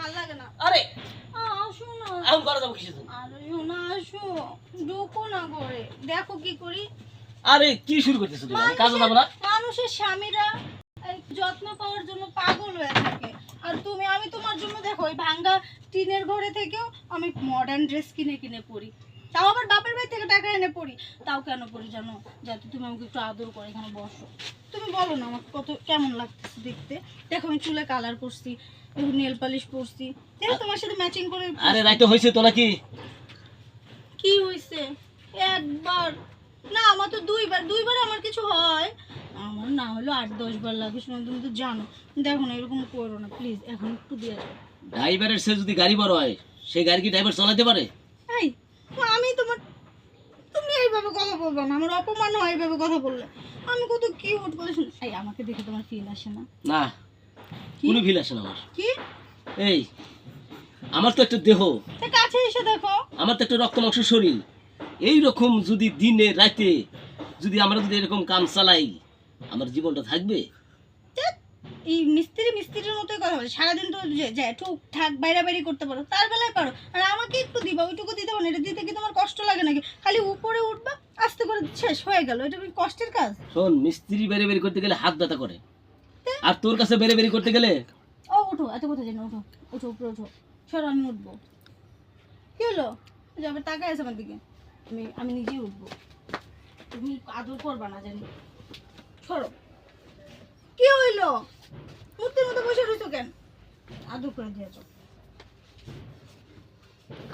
ভালো লাগে না। আরে! আসো না। এখন করা যাব কিছু আরে শোনা আসো। ঢোকো না ঘরে। দেখো কি করি। আরে কি শুরু করতেছো তুমি? আমি কাজে যাব না? মানুষের স্বামীরা যত্ন পাওয়ার জন্য পাগল হয়ে থাকে। আর তুমি আমি তোমার জন্য দেখো ওই ভাঙ্গা টিনের ঘরে থেকেও আমি মডার্ন ড্রেস কিনে কিনে পরি। তাও আবার বাপের বাড়ি থেকে টাকা এনে পড়ি। তাও কেন পড়ি জানো? যাতে তুমি আমাকে একটু আদর করে এখানে বসো। তুমি বলো না আমাকে কত কেমন লাগতেছে দেখতে। দেখো আমি চুলে কালার করছি একটু নেল পালিশ পরছি। দেখো তোমার সাথে ম্যাচিং করে আরে রাইতে হয়েছে তো নাকি? কি হয়েছে একবার। না আমার তো দুইবার দুইবার আমার কিছু হয়। আমার না হলো আট দশ বার লাগে শোনো তুমি তো জানো। দেখো না এরকম করো না প্লিজ এখন একটু দিয়ে ড্রাইভারের সে যদি গাড়ি বড় হয় সেই গাড়ি কি ড্রাইভার চালাতে পারে এই আমি তোমার তুমি এইভাবে কথা বলবে না আমার অপমান হয় এইভাবে কথা বললে। আমি কত কিউট করে শুনি। এই আমাকে দেখে তোমার ফিল আসে না। না কোনো ফিল আসে না আমার। কি? এই আমার তো একটা দেহ। তা কাছে এসে দেখো। আমার তো একটা রক্ত মাংস শরীর। এই রকম যদি দিনে রাতে যদি আমরা যদি এরকম কাম চালাই আমার জীবনটা থাকবে? এই মিস্ত্রি মিস্ত্রির মতোই কথা বলে। সারাদিন তো যে- যে ঠুকঠাক বাইরে বাইরে করতে পারো তার বেলায় পারো। আর আমাকে একটু দিবা ওইটুকু দিতে পারো এটা দিতে কি তোমার কষ্ট লাগে নাকি? খালি উপরে উঠবা আস্তে করে শেষ হয়ে গেল। এটা কি কষ্টের কাজ? শোন মিস্ত্রি বেরি করতে গেলে হাত ব্যথা করে। আর তোর কাছে বেরি করতে গেলে? ও উঠো এত কথা জানো উঠো উঠো উপরে উঠো সরো আমি উঠবো। কি হলো? যাবে টাকা আছে আমার দিকে। আমি আমি নিজেই উঠবো। তুমি আদর করবা না জানি। সরো। কি হইল? কেন? আদর করে দিয়েছ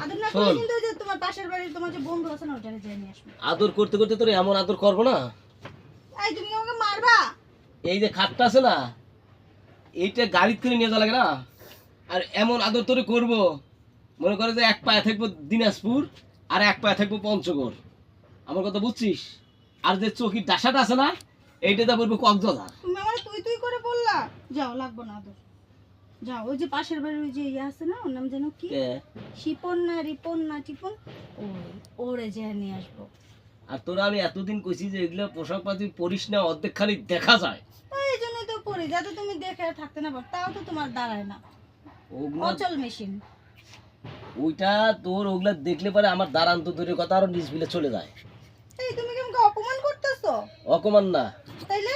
আদর না করলে শোন। কিন্তু ওই যে তোমার পাশের বাড়ির তোমার যে বন্ধু আছে না ওটারে যেয়ে নিয়ে আসবে। আদর করতে করতে তোর এমন আদর করব না? তুমি আমাকে মারবা? এই যে খাটটা আছে না এইটা গাড়িতে করে নিয়ে যাওয়া লাগে না? আর এমন আদর তোরে করব মনে করে যে এক পায়ে থাকব দিনাজপুর আর এক পায়ে থাকব পঞ্চগড়। আমার কথা বুঝছিস? আর যে চকির ডাসাটা আছে না এইটাতে বলব কক্সবাজার। তুমি আমার তুই তুই করে বললা? যাও লাগবো না আদর। যাও ওই যে পাশের বাড়ির ওই যে ইয়ে আছে না ওর নাম যেন কি? শিপন না রিপন না টিপন। ওই। ওরে যে নিয়ে আসব। আর তোরা আমি এতদিন কইছি যে এগুলো পোশাক পাতি পরিস না অর্ধেক খালি দেখা যায়। এই জন্যই তো পরি যাতে তুমি দেখে থাকতে না পারো তাও তো তোমার দাঁড়ায় না। অচল মেশিন। ওইটা তোর ওগুলা দেখলে পরে আমার দাঁড়ান্ত দূরের কথা আরও নিজ বিলে চলে যায়। এই তুমি কি আমাকে অপমান করতেছো? অকমান না। তাইলে?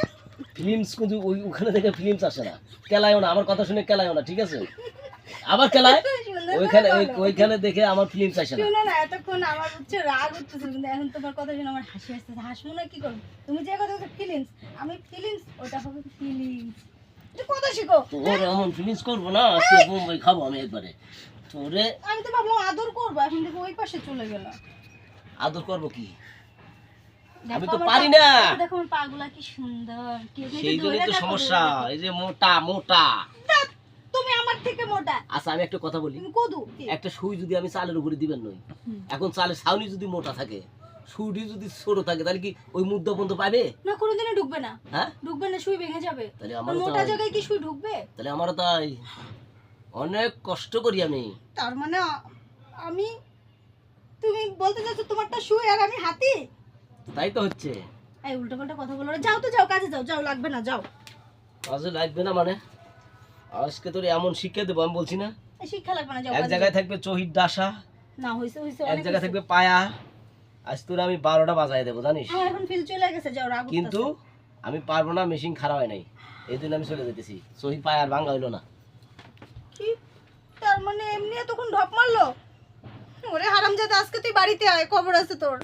ফিল্মস কিন্তু ওই ওখানে থেকে ফিল্মস আসে না। কেলায়ও না আমার কথা শুনে কেলায়ও না ঠিক আছে? আবার কেলায়? ওইখানে ওইখানে দেখে আমার ফিল্মস আসে না। শুনো না এতক্ষণ আমার হচ্ছে রাগ উঠতেছে কিন্তু এখন তোমার কথা শুনে আমার হাসি আসতেছে। হাসবো না কি করব? তুমি যে কথা ফিলিংস আমি ফিলিংস ওটা হবে ফিলিংস কথা শিখো। তোর এমন ফিল্মস করব না আজকে বোম্বাই খাব আমি একবারে। তোরে আমি তো ভাবলাম আদর করব এখন দেখো ওই পাশে চলে গেল আদর করব কি? আমি তো পারি না। দেখো পাগুলা কি সুন্দর। সেই জন্যই তো সমস্যা এই যে মোটা মোটা। তুমি আমার থেকে মোটা। আচ্ছা আমি একটা কথা বলি। তুমি কদু। কি? একটা সুই যদি আমি চালের উপরে দিবেন নই এখন চালের ছাউনি যদি মোটা থাকে সুইটি যদি ছোট থাকে তাহলে কি ওই মুদ্রা পর্যন্ত পাবে? না কোনোদিনও ঢুকবে না। হ্যাঁ? ঢুকবে না সুই ভেঙে যাবে। তাহলে মোটা জায়গায় কি সুই ঢুকবে তাহলে আমারও তাই। অনেক কষ্ট করি আমি। তার মানে আমি তুমি বলতে চাচ্ছ তোমারটা সুই আর আমি হাতি? তাই তো হচ্ছে। এই উল্টো পাল্টা কথা বলো। যাও তো যাও কাজে যাও যাও লাগবে না যাও। কাজে লাগবে না মানে? আজকে তোর এমন শিক্ষা দেবো আমি বলছি না? শিক্ষা লাগবে না যাও এক জায়গায় থাকবে চহির ডাসা না হইছে হইছে এক জায়গায় থাকবে পায়া। আজ তোর আমি বারোটা বাজায় দেবো জানিস? আমার এখন ফিল চলে গেছে যাও রাগ কিন্তু আমি পারব না মেশিন খারাপ হয় নাই। এই জন্য আমি চলে যেতেছি। শহীদ পায় আর ভাঙ্গা হইল না। কি? তার মানে এমনি তখন ঢপ মারলো? ওরে হারামজাদা আজকে তুই বাড়িতে আয় খবর আছে তোর।